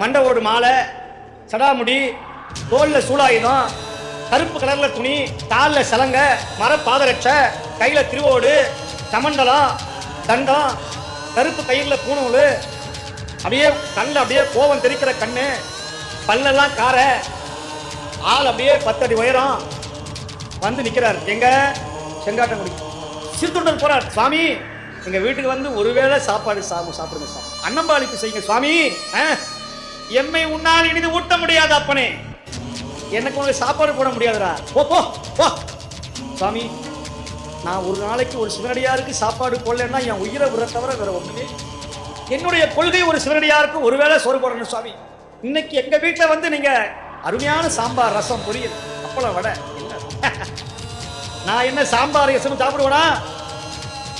மண்டவோடு மாலை சடாமுடி தோல்ல சூலாயுதம் கருப்பு கலர்ல துணி தாளில் சலங்க மர பாதரட்சை கையில திருவோடு சமண்டலம் தண்டம் கருப்பு கயிறுல பூணூல் அப்படியே கண்ணில் அப்படியே கோவம் தெரிக்கிற கண்ணு பல்லெல்லாம் கார ஆள் அப்படியே பத்தடி உயரம் வந்து நிற்கிறார் எங்க? செங்காட்டங்குடி. சிறுத்தொண்டர் போறார். சுவாமி எங்க வீட்டுக்கு வந்து ஒருவேளை சாப்பாடு சாப்பிடுங்க சாமி. அன்னம்பாளிப்பு செய்யுங்க சுவாமி. ஆ? எம்மை உன்னால் இனிது ஊட்ட முடியாது அப்பனே. எனக்கு உனக்கு சாப்பாடு போட முடியாதுடா. போ போ போ. சாமி நான் ஒரு நாளைக்கு ஒரு சிவனடியாருக்கு சாப்பாடு போடலன்னா என் உயிரை விட தவிர வேற ஒன்றுமே என்னுடைய கொள்கை ஒரு சிவனடியாருக்கு ஒருவேளை சோறு போடணும் சுவாமி இன்னைக்கு எங்க வீட்டில் வந்து நீங்க அருமையான சாம்பார் ரசம் பொரியல் அப்பளம் வடை நான் என்ன சாம்பார் ரசம் சாப்பிடுவேனா?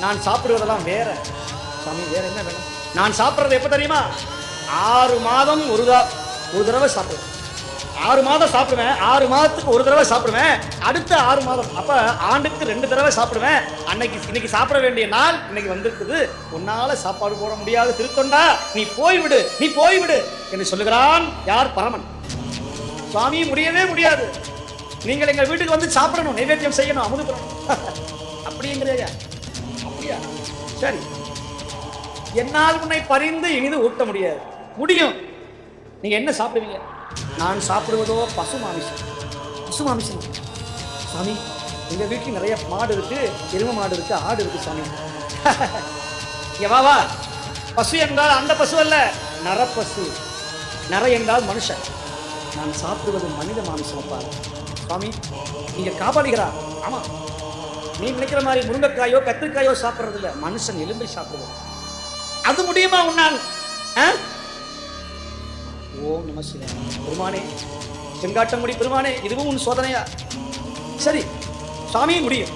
நான் சாப்பிடுவதெல்லாம் வேற. சாமி வேற என்ன வேணும்? நான் சாப்பிட்றது எப்போ தெரியுமா? ஆறு மாதம் ஒரு ஒரு தடவை சாப்பிடுவேன். ஆறு மாதம் சாப்பிடுவேன். ஆறு மாதத்துக்கு ஒரு தடவை சாப்பிடுவேன். அடுத்த ஆறு மாதம் அப்ப ஆண்டுக்கு ரெண்டு தடவை சாப்பிடுவேன். அன்னைக்கு இன்னைக்கு சாப்பிட வேண்டிய நாள் இன்னைக்கு வந்திருக்குது. உன்னால சாப்பாடு போட முடியாது திருத்தொண்டா நீ போய்விடு நீ போய்விடு என்று சொல்லுகிறான் யார்? பரமன். சுவாமி முடியவே முடியாது. நீங்கள் எங்க வீட்டுக்கு வந்து சாப்பிடணும் நைவேத்தியம் செய்யணும் அமுது பண்ணணும் அப்படியா? சரி. என்னால் உன்னை பரிந்து இனிது ஊட்ட முடியாது. முடியும். நீங்க என்ன சாப்பிடுவீங்க? நான் சாப்பிடுவதோ பசு மாமிசம். பசு மாமிசம். சாமி எங்க வீட்டில் நிறைய மாடு இருக்கு. எருமை மாடு இருக்கு ஆடு இருக்கு சாமி. இங்க வா வா. பசு என்றால் அந்த பசு அல்ல நரப்பசு. நர என்றால் மனுஷன். நான் சாப்பிடுவது மனித மாமிசம் பாரு சுவாமி நீங்க காப்பாளிகிறா ஆமா. நீ நினைக்கிற மாதிரி முருங்கைக்காயோ கத்திரிக்காயோ சாப்பிட்றது இல்லை மனுஷன் எலும்பை சாப்பிடுவோம் அது முடியுமா உன்னால்? ஆ? ஓம் நம சிவாய பெருமானே செங்காட்டங்குடி பெருமானே இதுவும் உன் சோதனையா? சரி சாமி முடியும்.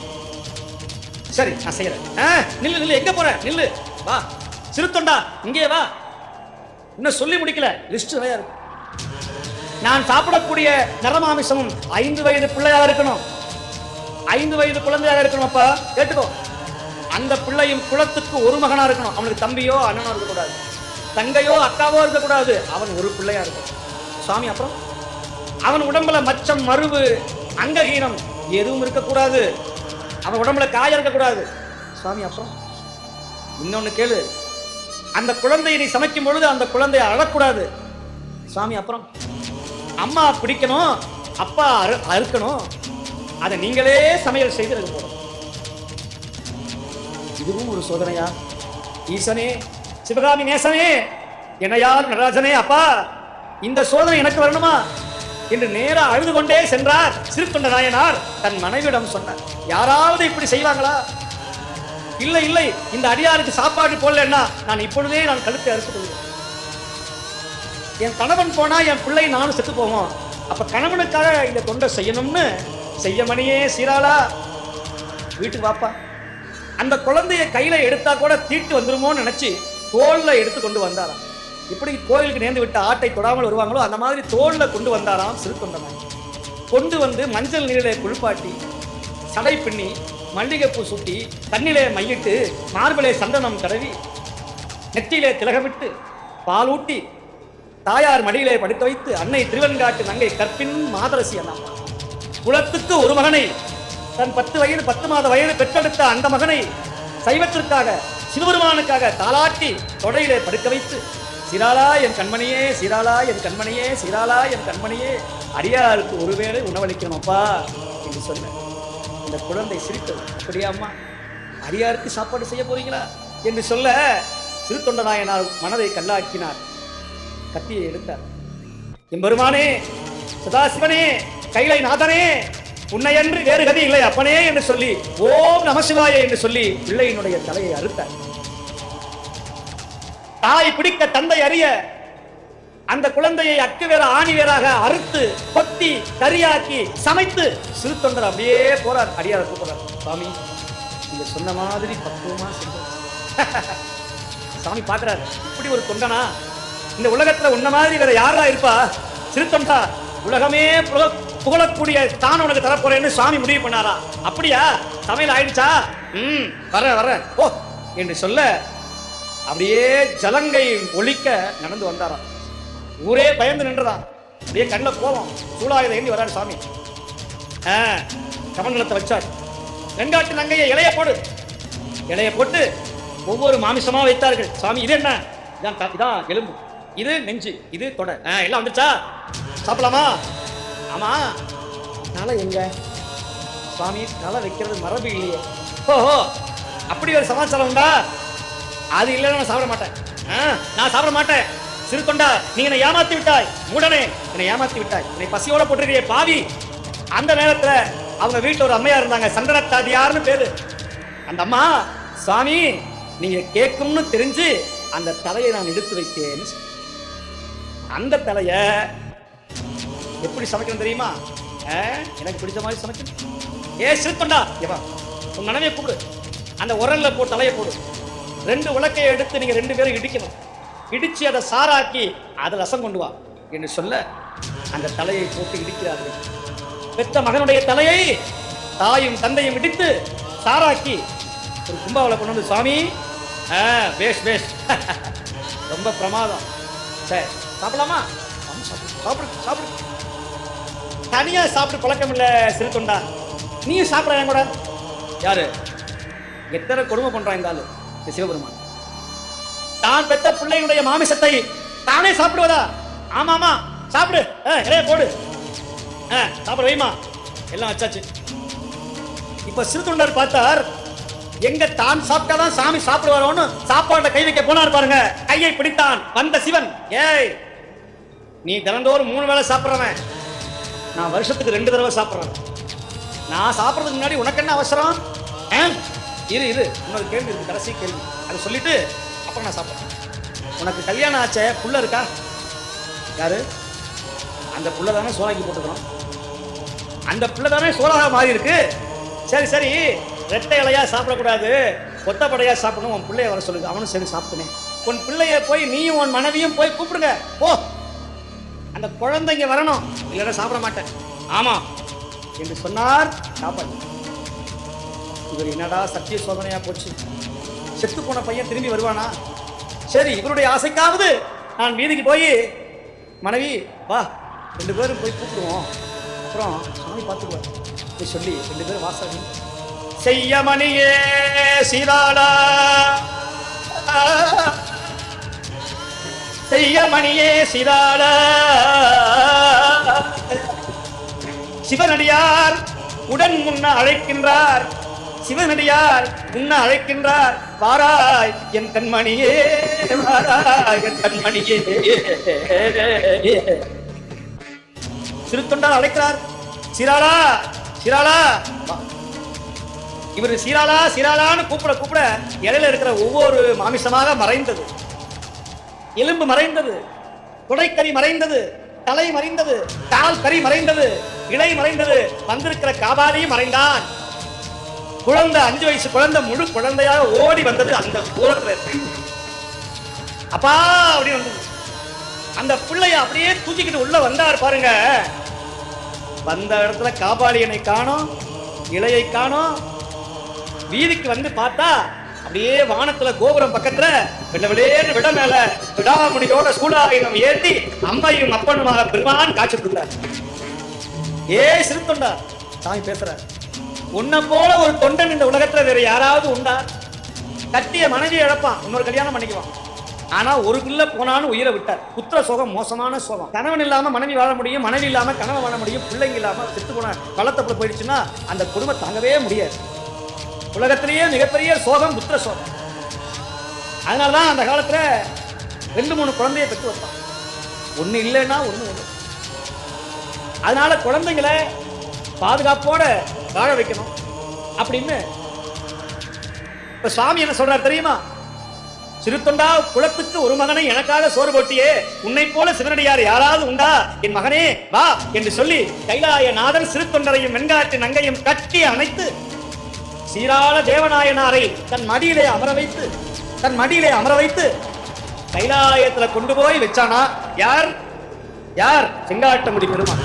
சரி நான் செய்யறேன் ஆ, நில்லு நில்லு எங்க போற? நில்லு. வா சிறுத்தொண்டா இங்கே வா. இன்னும் சொல்லி முடிக்கல. லிஸ்ட் நிறையா இருக்கு. நான் சாப்பிடக்கூடிய நரமாமிசமும் ஐந்து வயது பிள்ளையாக இருக்கணும். ஐந்து வயது குழந்தையாக இருக்கணும் அப்பா. கேட்டுக்கோ. அந்த பிள்ளையும் குலத்துக்கு ஒரு மகனா இருக்கணும். அவனுக்கு தம்பியோ அண்ணனோ இருக்கக்கூடாது. தங்கையோ அக்காவோ இருக்கக்கூடாது. அவன் ஒரு பிள்ளையா இருக்கும். சுவாமி அப்புறம்? அவன் உடம்புல மச்சம் மருவு அங்ககீனம் எதுவும் இருக்கக்கூடாது. அவன் உடம்புல காயம் இருக்கக்கூடாது. சுவாமி அப்புறம்? இன்னொன்னு கேளு. அந்த குழந்தையை நீ சமைக்கும் பொழுது அந்த குழந்தையை அழக்கூடாது. சுவாமி அப்புறம்? அம்மா பிடிக்கணும் அப்பா அறு அறுக்கணும். அதை நீங்களே சமையல் செய்து இதுவும் ஒரு சோதனையா? ஈசனே சிவகாமி நேசனே என்னையார் நடராஜனே அப்பா இந்த சோதனை எனக்கு வரணுமா? என்று நேரா அழுது கொண்டே சென்றார் சிறுத்தொண்ட நாயனார். தன் மனைவியிடம் சொன்னார் யாராவது இப்படி செய்வாங்களா? இல்லை இல்லை இந்த அடியாருக்கு சாப்பாடு போடலன்னா நான் இப்பொழுதே நான் கழுத்தை அறுத்து கொள்வேன். என் கணவன் போனா என் பிள்ளை நானும் செத்து போவோம். அப்ப கணவனுக்காக இந்த தொண்டை செய்யணும்னு செய்ய மணியே சீராளா? வீட்டுக்கு வாப்பா. அந்த குழந்தைய கையில எடுத்தா கூட தீட்டு வந்துருமோன்னு நினைச்சு தோல்ல எடுத்து கொண்டு வந்தாராம். இப்படி கோயிலுக்கு நேர்ந்து விட்ட ஆட்டை தொடாமல் வருவாங்களோ அந்த மாதிரி தோல்ல கொண்டு வந்தாராம் சிறுத்தொண்டனாய் கொண்டு வந்து மஞ்சள் நீரிலே குளிப்பாட்டி சடை பின்னி மல்லிகைப்பூ சுட்டி தண்ணிலே மையிட்டு மார்பிலே சந்தனம் தடவி நெற்றியிலே திலகமிட்டு பாலூட்டி தாயார் மடியிலே படித்து வைத்து அன்னை திருவெண்காட்டு நங்கை கற்பின் மாதரசி அண்ணா. குலத்துக்கு ஒரு மகனை தன் பத்து வயது பத்து மாத வயது பெற்றெடுத்த அந்த மகனை சைவத்திற்காக சிவபெருமானுக்காக தாளாட்டி தொடையிலே படுக்க வைத்து சிராலா என் கண்மணியே சிராலா என் கண்மணியே சிராலா என் கண்மணியே அடியாருக்கு ஒருவேளை உணவளிக்கணும் அப்பா என்று சொன்னேன் இந்த குழந்தை சிரித்தது. அப்படியாம்மா அடியாருக்கு சாப்பாடு செய்ய போறீங்களா? என்று சொல்ல சிறுத்தொண்டநாயனார் மனதை கல்லாக்கினார் கத்தியை எடுத்தார். எம்பெருமானே சதாசிவனே கைலை நாதனே உன்னை என்று வேறு கதி இல்லை அப்பனே என்று சொல்லி ஓம் நமசிவாய என்று சொல்லி பிள்ளையினுடைய தலையை அறுத்தார். தாய் பிடிக்க தந்தை அறிய அந்த குழந்தையை அக்கு வேற ஆணி வேறாக அறுத்து கொத்தி கரியாக்கி சமைத்து சிறு தொண்டர் அப்படியே போறார். அடியார கூப்பிடுறார். சாமி நீங்க சொன்ன மாதிரி பக்குவமா சாமி பாக்குறாரு. இப்படி ஒரு தொண்டனா? இந்த உலகத்துல உன்ன மாதிரி வேற யாரா இருப்பா? சிறு தொண்டா உலகமே புகழக்கூடிய தான் உனக்கு தரப்போறேன்னு சாமி முடிவு பண்ணாரா? அப்படியா? சமையல் ஆயிடுச்சா? ம் வர வர ஓ என்று சொல்ல அப்படியே ஜலங்கை ஒலிக்க நடந்து வந்தாராம். ஊரே பயந்து நின்றதான் அப்படியே கண்ணில் கோவம் சூழாயுதம் ஏந்தி வராரு சாமி. ஆ, கமண்டலத்தை வச்சார். வெண்காட்டு நங்கையை இலைய போடு. இலைய போட்டு ஒவ்வொரு மாமிசமா வைத்தார்கள். சாமி இது என்ன? இதான் இதான் எலும்பு. இது நெஞ்சு இது தொடை ஆ, எல்லாம் வந்துச்சா சாப்பிடலாமா? ஆமா. தலை எங்க? சுவாமி தலை வைக்கிறது மரபு இல்லையே. ஓஹோ அப்படி ஒரு சமாச்சாரம் உண்டா? அது இல்லைன்னா நான் சாப்பிட மாட்டேன். ஆ, நான் சாப்பிட மாட்டேன். சிறு தொண்டா நீ என்னை ஏமாத்தி விட்டாய். உடனே என்னை ஏமாத்தி விட்டாய். என்னை பசியோட போட்டிருக்கிய பாவி. அந்த நேரத்துல அவங்க வீட்டுல ஒரு அம்மையா இருந்தாங்க. சந்தனத்தாதியார்னு பேரு. அந்த அம்மா சாமி நீங்க கேட்கும்னு தெரிஞ்சு அந்த தலையை நான் எடுத்து வைத்தேன்னு அந்த தலைய எப்படி சமைக்கணும் தெரியுமா? எனக்கு பிடிச்ச மாதிரி சமைக்கணும். ஏ சிறுத்தொண்டா ஏவா உன் மனைவியை கூப்பிடு. அந்த உரல்ல போ தலையை போடு. ரெண்டு உலக்கையை எடுத்து நீங்க ரெண்டு பேரும் இடிக்கணும். இடிச்சு அதை சாராக்கி அதை ரசம் கொண்டு வா. என்று சொல்ல அந்த தலையை போட்டு இடிக்கிறார்கள். பெத்த மகனுடைய தலையை தாயும் தந்தையும் இடித்து சாராக்கி ஒரு கும்பாவில் கொண்டு வந்து சுவாமி. ஆ, பேஷ் பேஷ் ரொம்ப பிரமாதம். சரி சாப்பிடலாமா? சாப்பிடு சாப்பிடு தனியாக தனியா சாப்பிட்டு பழக்கம் இல்லை சிறு தொண்டா. நீயும் சாப்பிட என் கூட. யாரு? எத்தனை கொடுமை பண்ணுறாங்க இருந்தாலும் சிவபெருமான். தான் பெத்த பிள்ளையுடைய மாமிசத்தை தானே சாப்பிடுவதா? ஆமா ஆமா சாப்பிடு. ஆ, இலைய போடு. ஆ, சாப்பிட வைமா. எல்லாம் வச்சாச்சு. இப்ப சிறு தொண்டர் பார்த்தார் எங்க தான் சாப்பிட்டாதான் சாமி சாப்பிடுவாரோன்னு சாப்பாட்டை கை வைக்க போனார் பாருங்க. கையை பிடித்தான் வந்த சிவன். ஏய் நீ தினந்தோறும் மூணு வேளை சாப்பிடுறவன். நான் வருஷத்துக்கு ரெண்டு தடவை சாப்பிட்றேன். நான் சாப்பிட்றதுக்கு முன்னாடி உனக்கு என்ன அவசரம்? இரு இரு. இன்னொரு கேள்வி இருக்கு. கடைசி கேள்வி. அதை சொல்லிட்டு அப்புறம் நான் சாப்பிட்றேன். உனக்கு கல்யாணம் ஆச்சே? புள்ள இருக்கா? யாரு? அந்த புள்ள தானே சோலாக்கி போட்டுக்கிறோம் அந்த புள்ள தானே சோலாக மாறி இருக்கு சரி சரி. ரெட்டை இலையா சாப்பிடக்கூடாது. கொத்தப்படையா சாப்பிடணும். உன் பிள்ளைய வர சொல்லுங்க அவனும் சரி சாப்பிட்டுனேன் உன் பிள்ளைய போய் நீயும் உன் மனைவியும் போய் கூப்பிடுங்க. போ. அந்த குழந்தைங்க வரணும். இல்லைன்னா சாப்பிட மாட்டேன். ஆமா. என்று சொன்னார் சாப்பாடு. இவர் என்னடா சத்திய சோதனையா போச்சு? செத்து போன பையன் திரும்பி வருவானா? சரி இவருடைய ஆசைக்காவது நான் வீதிக்கு போய் மனைவி வா ரெண்டு பேரும் போய் கூப்பிடுவோம். அப்புறம் சாமி பார்த்துக்குவார். அப்படி சொல்லி ரெண்டு பேரும் வாசி செய்ய மணியே சீராளா செய்ய மணியே சிதாட. சிவனடியார் உடன் முன்ன அழைக்கின்றார். சிவனடியார் உன்னை அழைக்கின்றார். வாராய் என் கண்மணியே வாராய் என் கண்மணியே. திருத்தொண்டார் அழைக்கிறார். சிராளா சிராளா. இவர் சீராளா சீராளான்னு கூப்பிட கூப்பிட இடையில இருக்கிற ஒவ்வொரு மாமிசமாக மறைந்தது. எலும்பு மறைந்தது துடைக்கறி மறைந்தது தலை மறைந்தது கால் கறி மறைந்தது இலை மறைந்தது வந்திருக்கிற காபாலியும் மறைந்தான். குழந்தை அஞ்சு வயசு குழந்தை முழு குழந்தையாக ஓடி வந்தது அந்த தூரத்துல இருக்கு. அப்பா அப்படின்னு வந்து அந்த பிள்ளைய அப்படியே தூக்கிக்கிட்டு உள்ள வந்தார் பாருங்க. வந்த இடத்துல காபாலியனை காணோம் இலையை காணோம். வீதிக்கு வந்து பார்த்தா அப்படியே வானத்துல கோபுரம் பக்கத்துல வெள்ள வெளியேன்னு விட மேல விடாமுடியோட சூடாயுதம் ஏற்றி அம்மையும் அப்பனுமாக பெருமான் காட்சி கொடுத்தார் ஏ சிறுத்தொண்டா சாமி பேசுறார் உன்னை போல ஒரு தொண்டன் இந்த உலகத்துல வேற யாராவது உண்டா? கட்டிய மனைவி இழப்பான். இன்னொரு கல்யாணம் பண்ணிக்குவான். ஆனா ஒரு பிள்ளை போனான்னு உயிரை விட்டார். புத்திர சோகம் மோசமான சோகம். கணவன் இல்லாம மனைவி வாழ முடியும் மனைவி இல்லாம கணவன் வாழ முடியும் பிள்ளைங்க இல்லாம செத்து போன பள்ளத்தப்புல போயிடுச்சுன்னா அந்த குடும்பம் தாங்கவே முடியாது. உலகத்திலேயே மிகப்பெரிய சோகம் புத்திர சோகம். அதனாலதான் அந்த காலத்துல ரெண்டு மூணு குழந்தைய பெற்று வைப்பான் ஒண்ணு இல்லைன்னா ஒண்ணு ஒண்ணு. அதனால குழந்தைங்களை பாதுகாப்போட வாழ வைக்கணும். அப்படின்னு இப்ப சுவாமி என்ன சொல்றாரு தெரியுமா? சிறுத்தொண்டா குலத்துக்கு ஒரு மகனை எனக்காக சோறு போட்டியே. உன்னை போல சிவனடியார் யாராவது உண்டா? என் மகனே வா என்று சொல்லி கைலாய நாதன் சிறுத்தொண்டரையும் வெண்காட்டு நங்கையும் கட்டி அணைத்து சீராள தேவநாயனாரை தன் மடியிலே அமர வைத்து தன் மடியிலே அமர வைத்து கைலாயத்துல கொண்டு போய் வச்சானா? யார்? யார்? செங்காட்டமுடி பெருமான்